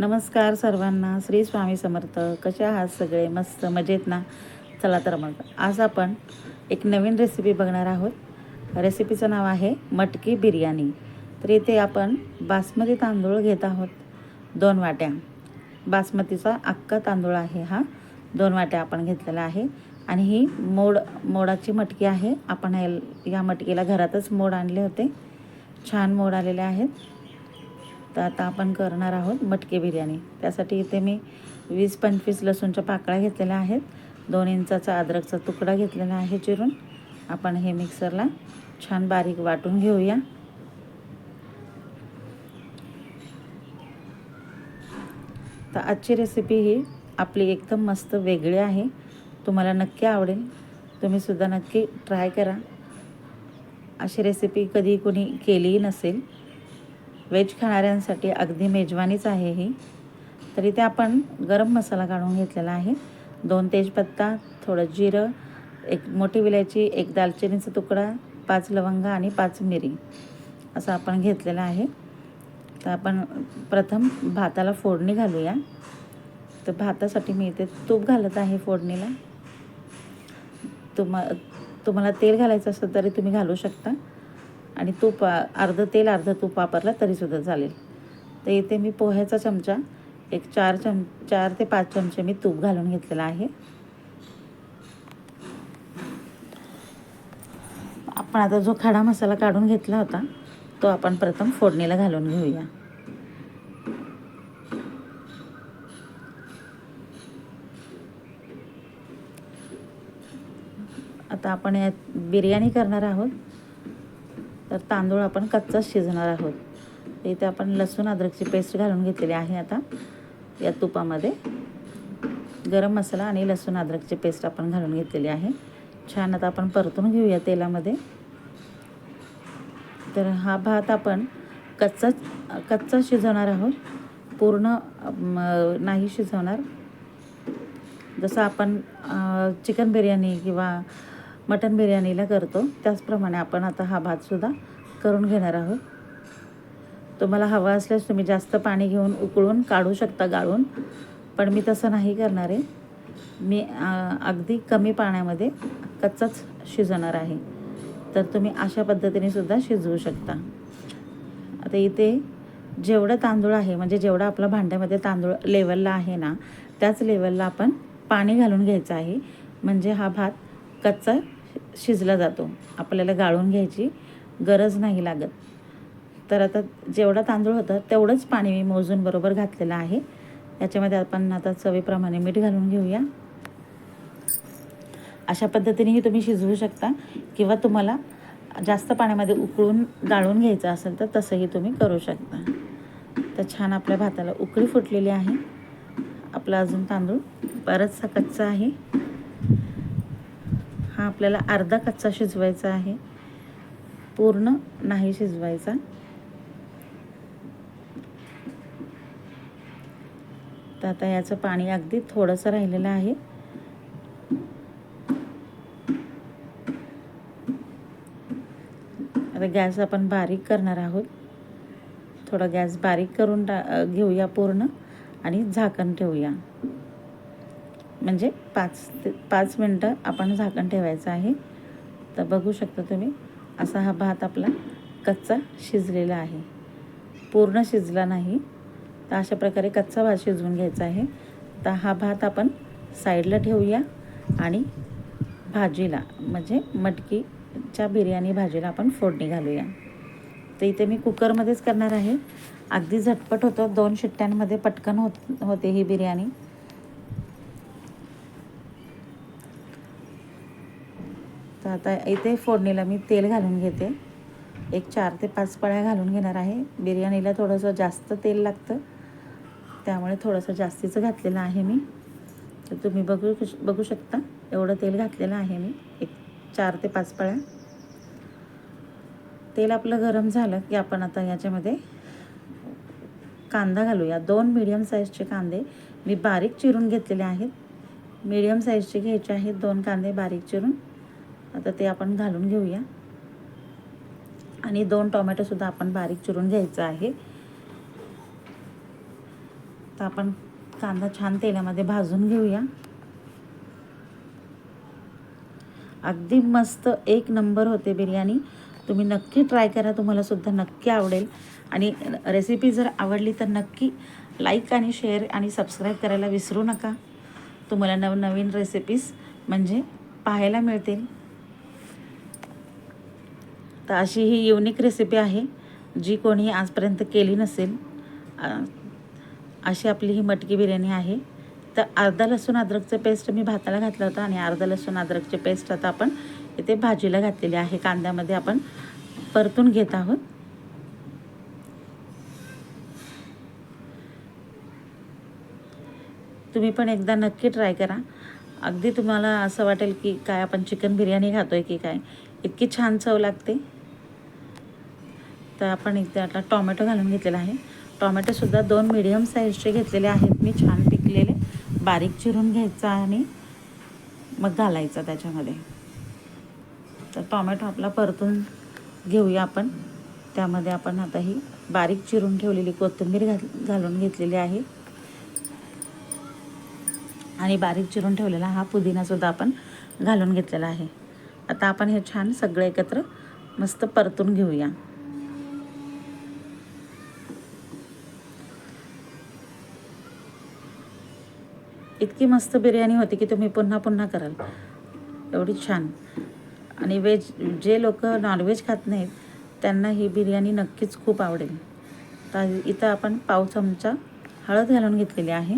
नमस्कार सर्वांना. श्री स्वामी समर्थ. कसे आहात सगळे? मस्त मजेत ना? चला तर मग. आज आपण एक नवीन रेसिपी बघणार आहोत. रेसिपीचं नाव आहे मटकी बिर्याणी. तर इथे आपण बासमती तांदूळ घेत आहोत. दोन वाट्या. बासमतीचा अख्खा तांदूळ आहे हा. दोन वाट्या आपण घेतलेला आहे. आणि ही मोड मोडाची मटकी आहे. आपण या- या मटकीला घरातच मोड आणले होते. छान मोड आलेले आहेत. तर आता आपण करणार आहोत मटकी बिर्याणी. त्यासाठी इथे मी वीस पंचवीस लसूणच्या पाकळ्या घेतलेल्या आहेत. दोन इंचाचा अद्रकचा तुकडा घेतलेला आहे चिरून. आपण हे मिक्सरला छान बारीक वाटून घेऊया. तर आजची रेसिपी ही आपली एकदम मस्त वेगळी आहे. तुम्हाला नक्की आवडेल. तुम्हीसुद्धा नक्की ट्राय करा. अशी रेसिपी कधी कोणी केलीही नसेल. व्हेज खाणाऱ्यांसाठी अगदी मेजवानीच आहे ही. तर इथे आपण गरम मसाला काढून घेतलेला आहे. दोन तेजपत्ता थोडं जिरं एक मोठी विलायची एक दालचिनीचा तुकडा पाच लवंग आणि पाच मिरी असं आपण घेतलेलं आहे. तर आपण प्रथम भाताला फोडणी घालूया. तर भातासाठी मी इथे तूप घालत आहे फोडणीला. तुम्हा तुम्हाला तेल घालायचं असेल तरी तुम्ही घालू शकता. आणि तूप अर्धं तेल अर्धं तूप वापरलं तरीसुद्धा चालेल. तर इथे मी पोह्याचा चमचा एक चार चम चार ते पाच चमचे मी तूप घालून घेतलेला आहे. आपण आता जो खडा मसाला काढून घेतला होता तो आपण प्रथम फोडणीला घालून घेऊया. आता आपण यात बिर्याणी करणार आहोत. तर तांदूळ आपण कच्चाच शिजणार आहोत. इथे आपण लसूण अद्रकची पेस्ट घालून घेतलेली आहे आता या तुपामध्ये. गरम मसाला आणि लसूण अद्रकची पेस्ट आपण घालून घेतलेली आहे. छान आता आपण परतून घेऊया तेलामध्ये. तर हा भात आपण कच्चाच कच्चा शिजवणार आहोत. पूर्ण नाही शिजवणार. जसं आपण चिकन बिर्याणी किंवा मटन बिर्याणीला करतो. त्याचप्रमाणे आपण आता हा भातसुद्धा करून घेणार आहोत. तुम्हाला हवा असल्यास तुम्ही जास्त पाणी घेऊन उकळून काढू शकता गाळून पण मी तसं नाही करणार आहे. मी अगदी कमी पाण्यामध्ये कच्चाच शिजवणार आहे. तर तुम्ही अशा पद्धतीने सुद्धा शिजवू शकता. आता इथे जेवढं तांदूळ आहे म्हणजे जेवढं आपलं भांड्यामध्ये तांदूळ लेवलला आहे ना त्याच लेवलला आपण पाणी घालून घ्यायचं आहे. म्हणजे हा भात कच्चा शिजला जातो. आपल्याला गाळून घ्यायची गरज नाही लागत. तर आता जेवढा तांदूळ होतं तेवढंच पाणी मी मोजून बरोबर घातलेलं आहे. याच्यामध्ये आपण आता चवीप्रमाणे मीठ घालून घेऊया. अशा पद्धतीनेही तुम्ही शिजवू शकता किंवा तुम्हाला जास्त पाण्यामध्ये उकळून गाळून घ्यायचं असेल तर तसंही तुम्ही करू शकता. तर छान आपल्या भाताला उकळी फुटलेली आहे. आपला अजून तांदूळ बराचसा कच्चा आहे. हा आपल्याला अर्धा कच्चा शिजवायचा आहे. पूर्ण नाही शिजवायचा. तर आता याचं पाणी अगदी थोडंसं राहिलेलं आहे. आता गॅस आपण बारीक करणार आहोत. थोडा गॅस बारीक करून टा घेऊया पूर्ण आणि झाकण ठेवूया. म्हणजे पाच ते पाच मिनटं आपण झाकण ठेवायचं आहे. तर बघू शकता तुम्ही असा हा भात आपला कच्चा शिजलेला आहे. पूर्ण शिजला नाही. तर अशा प्रकारे कच्चा भात शिजवून घ्यायचा आहे. तर हा भात आपण साईडला ठेवूया आणि भाजीला म्हणजे मटकीच्या बिर्याणी भाजीला आपण फोडणी घालूया. तर इथे मी कुकरमध्येच करणार आहे. अगदी झटपट होतं. दोन शिट्ट्यांमध्ये पटकन होत होते ही बिर्याणी. तर आता इथे फोडणीला मी तेल घालून घेते. एक चार ते पाच पळ्या घालून घेणार आहे. बिर्याणीला थोडंसं जास्त तेल लागतं. त्यामुळे थोडंसं जास्तीचं घातलेलं आहे मी. तर तुम्ही बघू बघू शकता. एवढं तेल घातलेलं आहे मी. एक चार ते पाच पळ्या. तेल आपलं गरम झालं की आपण आता याच्यामध्ये कांदा घालूया. दोन मीडियम साईजचे कांदे मी बारीक चिरून घेतलेले आहेत. मीडियम साईजचे घ्यायचे आहेत. दोन कांदे बारीक चिरून. आता ते आपण घालून घेऊया. आणि दोन टोमॅटोसुद्धा आपण बारीक चिरून घ्यायचं आहे. तर आपण कांदा छान तेलामध्ये भाजून घेऊया. अगदी मस्त एक नंबर होते बिर्याणी. तुम्ही नक्की ट्राय करा तुम्हाला सुद्धा नक्की आवडेल. आणि रेसिपी जर आवडली तर नक्की लाईक आणि शेअर आणि सबस्क्राईब करायला विसरू नका. तुम्हाला नवनवीन रेसिपीज म्हणजे पाहायला मिळतील. तर अशी ही युनिक रेसिपी आहे जी कोणी आजपर्यंत केली नसेल. अशी आपली ही मटकी बिर्याणी आहे. तर अर्धा लसूण अद्रकचं पेस्ट मी भाताला घातलं होतं आणि अर्धा लसूण अद्रकचे पेस्ट आता आपण इथे भाजीला घातलेली आहे. कांद्यामध्ये आपण परतून घेत आहोत. तुम्ही पण एकदा नक्की ट्राय करा. अगदी तुम्हाला असं वाटेल की काय आपण चिकन बिर्याणी खातोय की काय? इतकी छान चव लागते. तर आपण इथे आता टॉमॅटो घालून घेतलेला आहे. टॉमॅटोसुद्धा दोन मिडियम साईजचे घेतलेले आहेत. मी छान पिकलेले. बारीक चिरून घ्यायचा आणि मग घालायचा त्याच्यामध्ये. तर टॉमॅटो आपला परतून घेऊया आपण. त्यामध्ये आपण आता ही बारीक चिरून ठेवलेली कोथिंबीर घाल घालून घेतलेली आहे. आणि बारीक चिरून ठेवलेला हा पुदिनासुद्धा आपण घालून घेतलेला आहे. आता आपण हे छान सगळं एकत्र मस्त परतून घेऊया. इतकी मस्त बिर्याणी होती की तुम्ही पुन्हा पुन्हा कराल. एवढी छान. आणि व्हेज जे लोक नॉनव्हेज खात नाहीत त्यांना ही बिर्याणी नक्कीच खूप आवडेल. तर इथं आपण पाव चमचा हळद घालून घेतलेली आहे.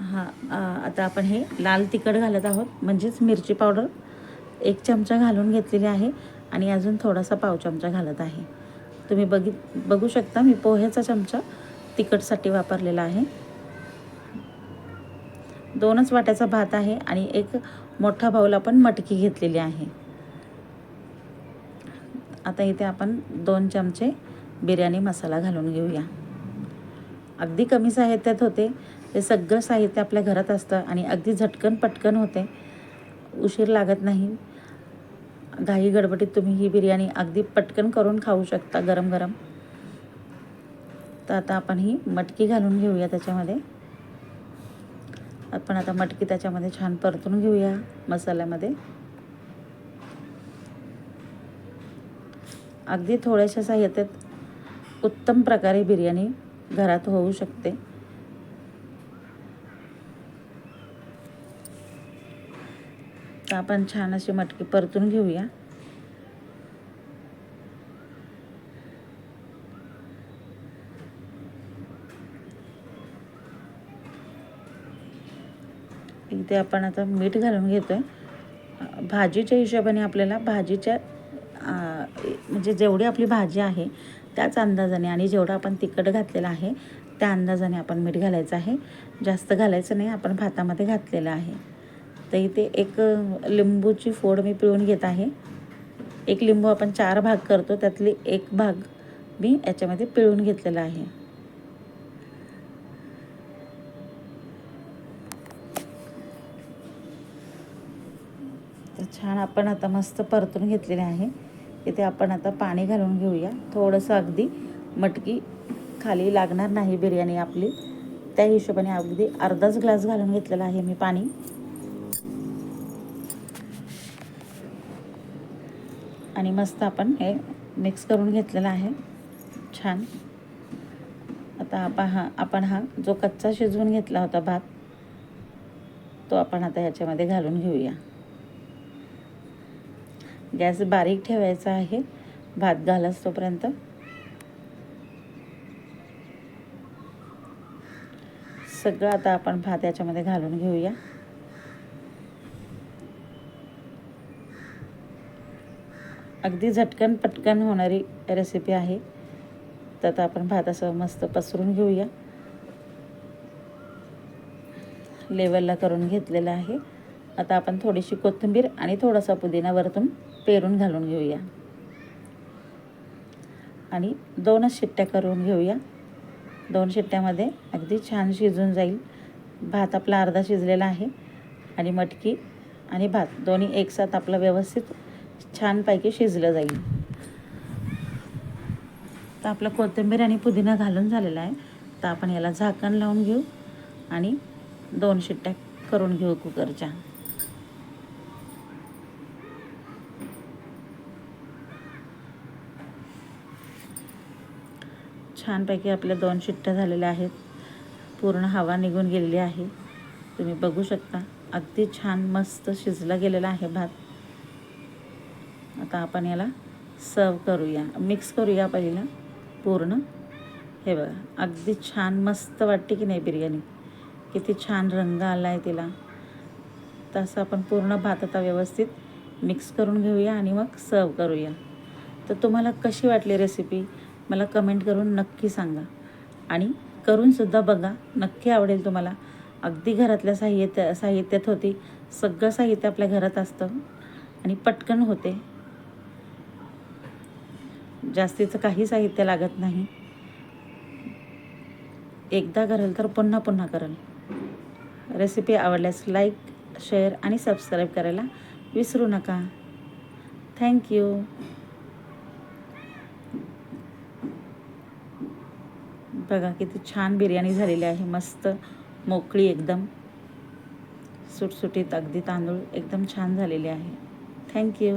हां आता आपण हे लाल तिखट घालत आहोत. म्हणजेच मिरची पावडर एक चमचा घालून घेतलेली आहे आणि अजून थोडासा पाव चमचा घालत आहे. तुम्ही बघित बघू शकता मी पोह्याचा चमचा तिखटसाठी वापरलेला आहे. दोनच वाट्याचा भात आहे आणि एक मोठा बाऊल आपण मटकी घेतलेली आहे. आता इथे आपण दोन चमचे बिर्याणी मसाला घालून घेऊया. अगदी कमी साहित्यात होते. ते सगळं साहित्य आपल्या घरात असतं आणि अगदी झटकन पटकन होते. उशीर लागत नाही. घाई गडबडीत तुम्ही ही बिर्याणी अगदी पटकन करून खाऊ शकता गरम गरम तर आता आपण ही मटकी घालून घेऊया त्याच्यामध्ये. आपण आता मटकी त्याच्यामध्ये छान परतून घेऊया मसाल्यामध्ये. अगदी थोड्याशा साह्यतेत उत्तम प्रकारे बिर्याणी घरात होऊ शकते. तर आपण छान अशी मटकी परतून घेऊया. ते आपण आता मीठ घालून घेतो आहे भाजीच्या हिशोबाने आपल्याला भाजीच्या म्हणजे जेवढी आपली भाजी आहे त्याच अंदाजाने आणि जेवढं आपण तिखट घातलेलं आहे त्या अंदाजाने आपण मीठ घालायचं आहे. जास्त घालायचं नाही आपण भातामध्ये घातलेलं आहे. तर इथे एक लिंबूची फोड मी पिळून घेत आहे. एक लिंबू आपण चार भाग करतो त्यातली एक भाग मी याच्यामध्ये पिळून घेतलेला आहे. छान आपण आता मस्त परतून घेतलेले आहे. इथे आपण आता पाणी घालून घेऊया. थोडंसं अगदी मटकी खाली लागणार नाही बिर्याणी आपली. त्या हिशोबाने अगदी अर्धाच ग्लास घालून घेतलेला आहे मी पाणी. आणि मस्त आपण हे मिक्स करून घेतलेलं आहे. छान. आता आपण हा आपण हा जो कच्चा शिजवून घेतला होता भात तो आपण आता ह्याच्यामध्ये घालून घेऊया. गॅस बारीक ठेवायचा आहे. भात घालस तोपर्यंत. सगळं आता आपण भात याच्यामध्ये घालून घेऊया. अगदी झटकन पटकन होणारी रेसिपी आहे. तर आता आपण भात असं मस्त पसरून घेऊया. लेवलला करून घेतलेलं आहे. आता आपण थोडीशी कोथिंबीर आणि थोडासा पुदिना वरतून पेरून घालून घेऊया. आणि दोनच शिट्ट्या करून घेऊया. दोन शिट्ट्यामध्ये अगदी छान शिजून जाईल. भात आपला अर्धा शिजलेला आहे. आणि मटकी आणि भात दोन्ही एकसाथ आपलं व्यवस्थित छानपैकी शिजलं जाईल. तर आपलं कोथिंबीर आणि पुदिना घालून झालेला आहे. तर आपण याला झाकण लावून घेऊ आणि दोन शिट्ट्या करून घेऊ कुकरच्या. छानपैकी आपल्या दोन शिट्ट्या झालेल्या आहेत. पूर्ण हवा निघून गेलेली आहे. तुम्ही बघू शकता अगदी छान मस्त शिजला गेलेला आहे भात. आता आपण याला सर्व करूया. मिक्स करूया पहिला पूर्ण. हे बघा अगदी छान मस्त वाटते की नाही बिर्याणी? किती छान रंग आला आहे तिला. तसं आपण पूर्ण भात आता व्यवस्थित मिक्स करून घेऊया आणि मग सर्व करूया. तर तुम्हाला कशी वाटली रेसिपी? मला कमेंट करून नक्की सांगा. आणि करूनसुद्धा बघा नक्की आवडेल तुम्हाला. अगदी घरातल्या साहित्य साहित्यात होती. सगळं साहित्य आपल्या घरात असतं. आणि पटकन होते. जास्तीचं काही साहित्य लागत नाही. एकदा करेल तर पुन्हा पुन्हा करेल. रेसिपी आवडल्यास लाईक शेअर आणि सबस्क्राईब करायला विसरू नका. थँक्यू बघा किती छान बिर्याणी झालेली आहे. मस्त मोकळी एकदम. सुटसुटीत अगदी तांदूळ एकदम छान झालेले आहे. थँक्यू